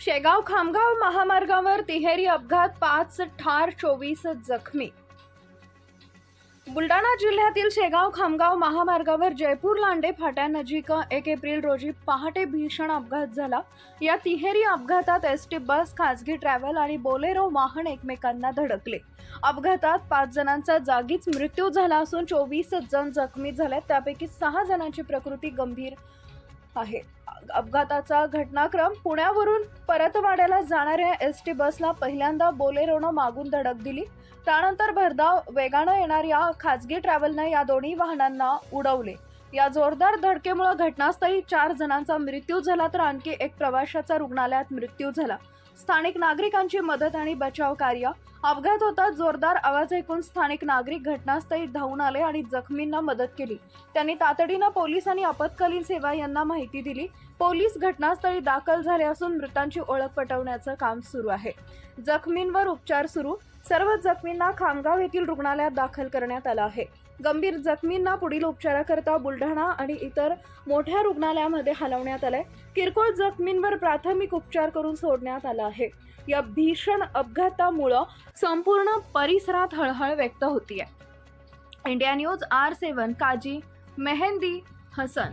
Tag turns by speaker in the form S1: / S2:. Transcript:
S1: शेगाव खामगाव महामार्गावर तिहेरी अपघात पाच ठार चोवीस जखमी. बुलढाणा जिल्ह्यातील शेगाव खामगाव महामार्गावर जयपूर लांडे फाट्यानजीक एक एप्रिल रोजी पहाटे भीषण अपघात झाला. या तिहेरी अपघातात एस टी बस खासगी ट्रॅव्हल आणि बोलेरो वाहन एकमेकांना धडकले. अपघातात पाच जणांचा जागीच मृत्यू झाला असून चोवीस जण जखमी झाले त्यापैकी सहा जणांची प्रकृती गंभीर आहे. अपघाताचा घटनाक्रम पुण्यावरून परतवाड्याला जाणाऱ्या एस टी बसला पहिल्यांदा बोलेरोनं मागून धडक दिली. त्यानंतर भरधाव वेगानं येणाऱ्या खाजगी ट्रॅव्हलनं या दोन्ही वाहनांना उडवले. या जोरदार धडकेमुळे घटनास्थळी चार जणांचा मृत्यू झाला तर आणखी एक प्रवाशाचा रुग्णालयात मृत्यू झाला. स्थानिक नागरिकांची मदत आणि बचाव कार्य. अपघात होता जोरदार आवाज ऐकून स्थानिक नागरिक घटनास्थळी धावून आले आणि जखमींना मदत केली. त्यांनी तातडीनं पोलीस आणि आपत्कालीन सेवा यांना माहिती दिली. पोलीस घटनास्थळी दाखल झाले असून मृतांची ओळख पटवण्याचं काम सुरू आहे. जखमींवर उपचार सुरू. सर्व जखमींना खामगाव येथील रुग्णालयात दाखल करण्यात आलं आहे. गंभीर जखमींना पुढील उपचाराकरता बुलढाणा आणि इतर मोठ्या रुग्णालयामध्ये हलवण्यात आलंय. किरकोळ जखमींवर प्राथमिक उपचार करून सोडण्यात आला आहे. या भीषण अपघातामुळं संपूर्ण परिसरात हळहळ व्यक्त होतीये. India News R seven Kazi Mehndi Hasan.